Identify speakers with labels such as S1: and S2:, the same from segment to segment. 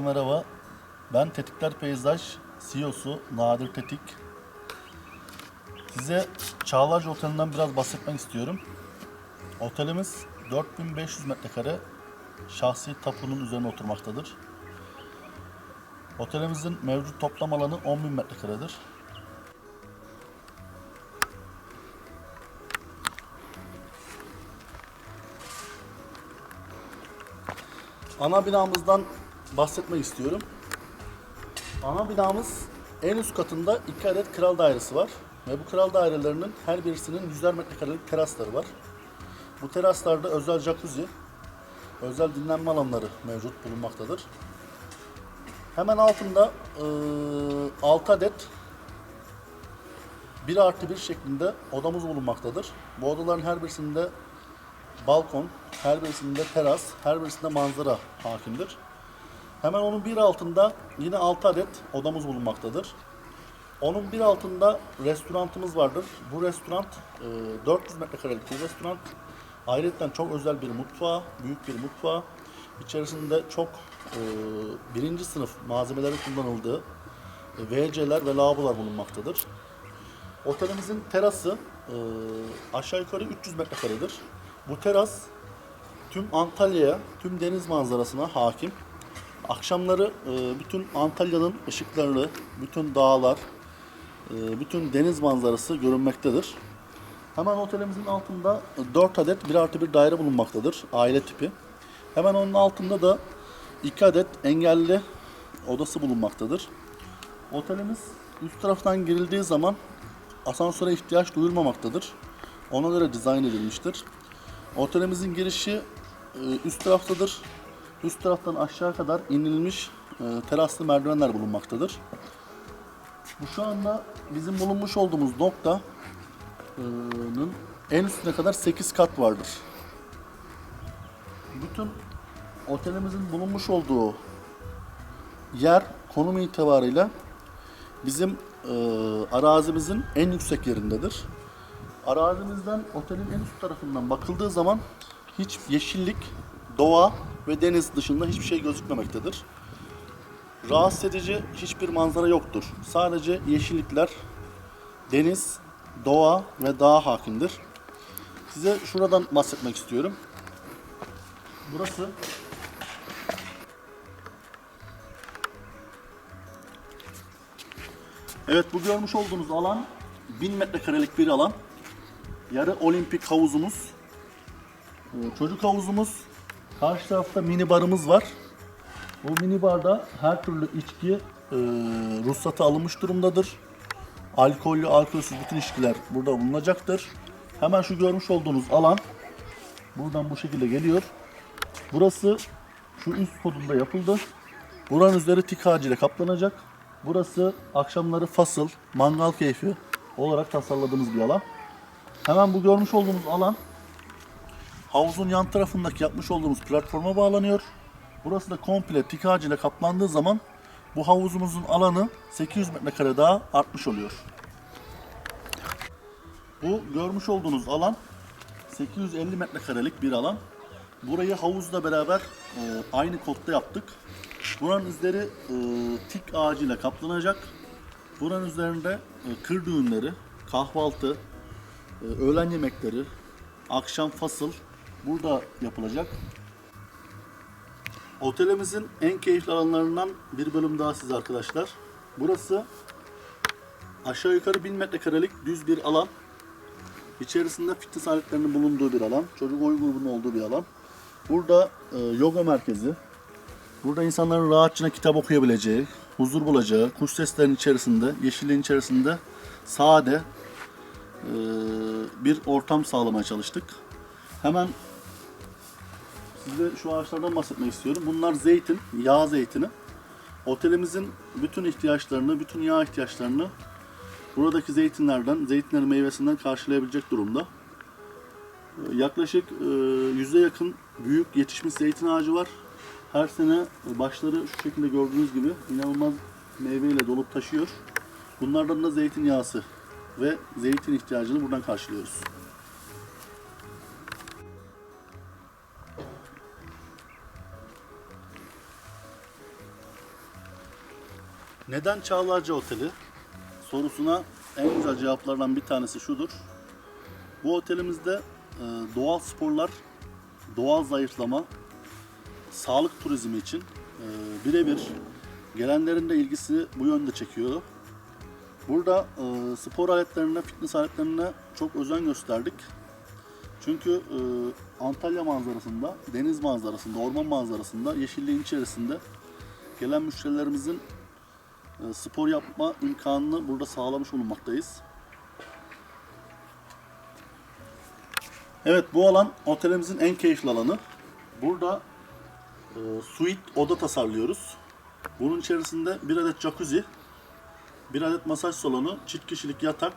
S1: Herkese merhaba. Ben Tetikler Peyzaj CEO'su Nadir Tetik. Size Çağlarca Oteli'nden biraz bahsetmek istiyorum. Otelimiz 4500 metrekare şahsi tapunun üzerine oturmaktadır. Otelimizin mevcut toplam alanı 10.000 metrekaredir. Ana binamızdan bahsetmek istiyorum. Ana binamız en üst katında iki adet kral dairesi var. Ve bu kral dairelerinin her birisinin yüzer metrekarelik terasları var. Bu teraslarda özel jacuzzi, özel dinlenme alanları mevcut bulunmaktadır. Hemen altında 6 adet 1 artı 1 şeklinde odamız bulunmaktadır. Bu odaların her birisinde balkon, her birisinde teras, her birisinde manzara hakimdir. Hemen onun bir altında yine 6 adet odamız bulunmaktadır. Onun bir altında restorantımız vardır. Bu restoran e, 400 metrekarelik bir restoran. Ayrıca çok özel bir mutfağı, büyük bir mutfağı. İçerisinde çok e, birinci sınıf malzemelerin kullanıldığı e, WC'ler ve lavabolar bulunmaktadır. Otelimizin terası e, aşağı yukarı 300 metrekaredir. Bu teras tüm Antalya'ya, tüm deniz manzarasına hakim. Akşamları e, bütün Antalya'nın ışıklarını, bütün dağlar, e, bütün deniz manzarası görünmektedir. Hemen otelimizin altında 4 adet 1 artı 1 daire bulunmaktadır. Aile tipi. Hemen onun altında da 2 adet engelli odası bulunmaktadır. Otelimiz üst taraftan girildiği zaman asansöre ihtiyaç duyulmamaktadır. Ona göre dizayn edilmiştir. Otelimizin girişi e, üst taraftadır. Üst taraftan aşağı kadar inilmiş e, teraslı merdivenler bulunmaktadır. Bu şu anda bizim bulunmuş olduğumuz noktanın en üstüne kadar 8 kat vardır. Bütün otelimizin bulunmuş olduğu yer konum itibarıyla bizim e, arazimizin en yüksek yerindedir. Arazimizden otelin en üst tarafından bakıldığı zaman hiç yeşillik, doğa ve deniz dışında hiçbir şey gözükmemektedir. Rahatsız edici hiçbir manzara yoktur. Sadece yeşillikler, deniz, doğa ve dağ hakimdir. Size şuradan bahsetmek istiyorum. Burası Evet bu görmüş olduğunuz alan 1000 metrekarelik bir alan. Yarı olimpik havuzumuz. Çocuk havuzumuz. Karşı tarafta mini barımız var. Bu mini barda her türlü içki e, ruhsatı alınmış durumdadır. Alkollü, alkolsüz bütün içkiler burada bulunacaktır. Hemen şu görmüş olduğunuz alan buradan bu şekilde geliyor. Burası şu üst kodunda yapıldı. Buranın üzeri tik ağacıyla kaplanacak. Burası akşamları fasıl, mangal keyfi olarak tasarladığımız bir alan. Hemen bu görmüş olduğunuz alan havuzun yan tarafındaki yapmış olduğumuz platforma bağlanıyor. Burası da komple tik ağacıyla kaplandığı zaman bu havuzumuzun alanı 800 metrekare daha artmış oluyor. Bu görmüş olduğunuz alan 850 metrekarelik bir alan. Burayı havuzla beraber e, aynı kodda yaptık. Buranın üzeri e, tik ağacıyla kaplanacak. Buranın üzerinde e, kır düğünleri, kahvaltı, e, öğlen yemekleri, akşam fasıl burada yapılacak. Otelimizin en keyifli alanlarından bir bölüm daha size arkadaşlar. Burası aşağı yukarı 1000 metrekarelik düz bir alan. İçerisinde fitness aletlerinin bulunduğu bir alan. Çocuk oyun grubunun olduğu bir alan. Burada e, yoga merkezi. Burada insanların rahatça kitap okuyabileceği, huzur bulacağı, kuş seslerinin içerisinde, yeşilliğin içerisinde sade e, bir ortam sağlamaya çalıştık. Hemen size şu ağaçlardan bahsetmek istiyorum. Bunlar zeytin, yağ zeytini. Otelimizin bütün ihtiyaçlarını, bütün yağ ihtiyaçlarını buradaki zeytinlerden, zeytinlerin meyvesinden karşılayabilecek durumda. Ee, Yaklaşık e, yüze yakın büyük yetişmiş zeytin ağacı var. Her sene başları şu şekilde gördüğünüz gibi inanılmaz meyveyle dolup taşıyor. Bunlardan da zeytinyağısı ve zeytin ihtiyacını buradan karşılıyoruz. Neden Çağlarca Oteli sorusuna en güzel cevaplardan bir tanesi şudur. Bu otelimizde e, doğal sporlar, doğal zayıflama, sağlık turizmi için e, birebir gelenlerin de ilgisi bu yönde çekiyor. Burada e, spor aletlerine, fitness aletlerine çok özen gösterdik. Çünkü Antalya manzarasında, deniz manzarasında, orman manzarasında, yeşilliğin içerisinde gelen müşterilerimizin spor yapma imkanını burada sağlamış bulunmaktayız. Evet bu alan otelimizin en keyifli alanı. Burada e, suite oda tasarlıyoruz. Bunun içerisinde bir adet jacuzzi, bir adet masaj salonu, çift kişilik yatak,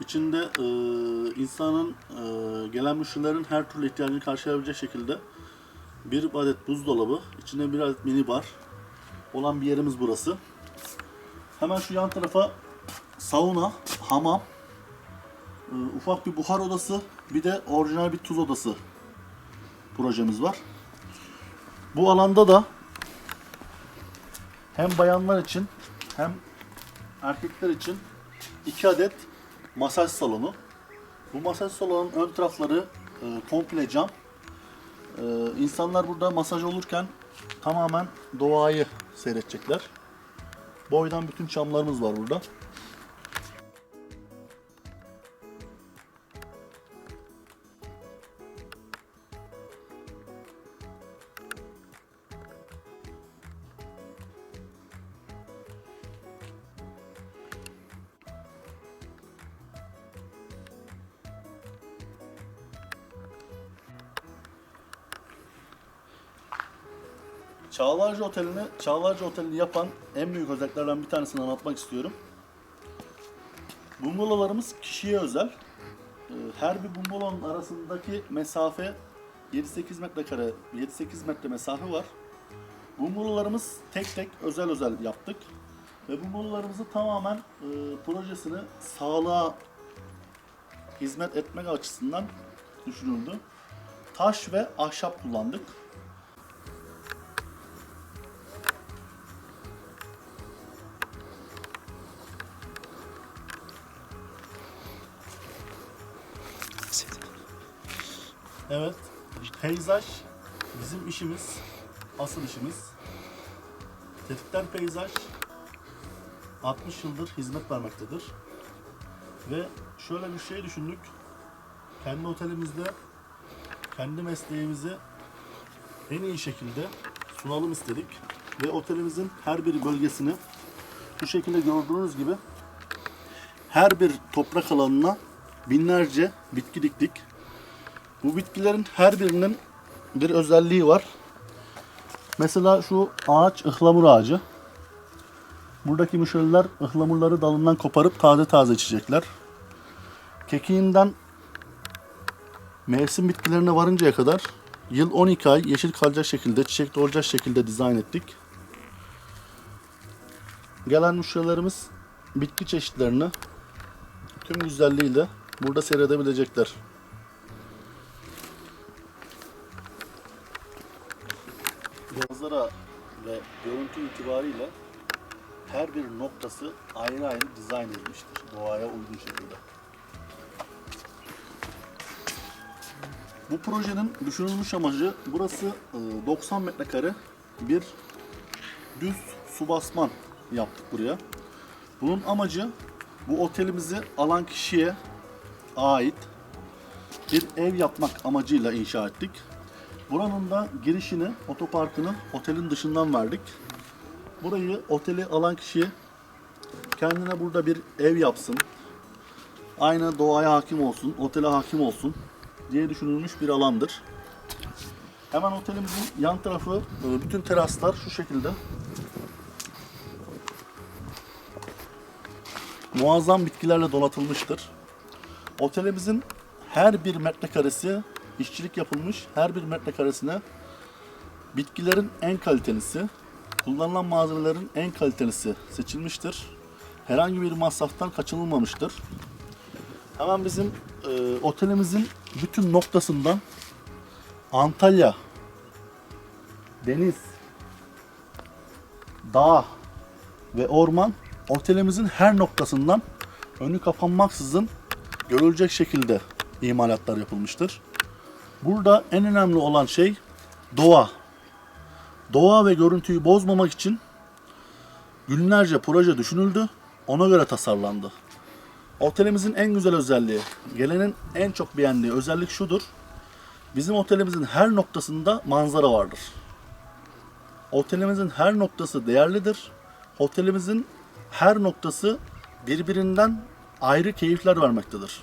S1: içinde e, insanın e, gelen müşterilerin her türlü ihtiyacını karşılayabilecek şekilde bir adet buzdolabı, içinde bir adet mini bar olan bir yerimiz burası. Hemen şu yan tarafa sauna, hamam, e, ufak bir buhar odası, bir de orijinal bir tuz odası projemiz var. Bu alanda da hem bayanlar için hem erkekler için iki adet masaj salonu. Bu masaj salonunun ön tarafları e, komple cam. E, insanlar burada masaj olurken tamamen doğayı seyredecekler. Boydan bütün çamlarımız var burada. Çağlarca Oteli'ni, Çağlarca Oteli'ni yapan en büyük özelliklerden bir tanesini anlatmak istiyorum. Bungalovlarımız kişiye özel. Ee, Her bir bungalovun arasındaki mesafe 7-8 metrekare, 7-8 metre mesafe var. Bungalovlarımız tek tek özel özel yaptık. Ve bungalovlarımızı tamamen e, projesini sağlığa hizmet etmek açısından düşünüldü. Taş ve ahşap kullandık. Evet. Peyzaj bizim işimiz. Asıl işimiz. Tetikler Peyzaj 60 yıldır hizmet vermektedir. Ve şöyle bir şey düşündük. Kendi otelimizde kendi mesleğimizi en iyi şekilde sunalım istedik. Ve otelimizin her bir bölgesini şu şekilde gördüğünüz gibi her bir toprak alanına binlerce bitki diktik. Bu bitkilerin her birinin bir özelliği var. Mesela şu ağaç ıhlamur ağacı. Buradaki müşteriler ıhlamurları dalından koparıp taze taze içecekler. Kekiğinden mevsim bitkilerine varıncaya kadar yıl 12 ay yeşil kalacak şekilde, çiçekli olacak şekilde dizayn ettik. Gelen müşterilerimiz bitki çeşitlerini tüm güzelliğiyle burada seyredebilecekler. Görüntü itibariyle her bir noktası ayrı ayrı dizayn edilmiştir. Doğaya uygun şekilde. Bu projenin düşünülmüş amacı burası e, 90 metrekare bir düz su basman yaptık buraya. Bunun amacı bu otelimizi alan kişiye ait bir ev yapmak amacıyla inşa ettik. Buranın da girişini, otoparkını otelin dışından verdik. Burayı oteli alan kişi kendine burada bir ev yapsın. Aynı doğaya hakim olsun, otele hakim olsun diye düşünülmüş bir alandır. Hemen otelimizin yan tarafı, e, bütün teraslar şu şekilde. Muazzam bitkilerle donatılmıştır. Otelimizin her bir metrekaresi işçilik yapılmış. Her bir metrekaresine bitkilerin en kalitelisi, kullanılan malzemelerin en kalitelisi seçilmiştir. Herhangi bir masraftan kaçınılmamıştır. Hemen bizim e, otelimizin bütün noktasından Antalya, deniz, dağ, ve orman otelimizin her noktasından önü kapanmaksızın görülecek şekilde imalatlar yapılmıştır. Burada en önemli olan şey doğa. Doğa ve görüntüyü bozmamak için günlerce proje düşünüldü. Ona göre tasarlandı. Otelimizin en güzel özelliği, gelenin en çok beğendiği özellik şudur. Bizim otelimizin her noktasında manzara vardır. Otelimizin her noktası değerlidir. Otelimizin her noktası birbirinden ayrı keyifler vermektedir.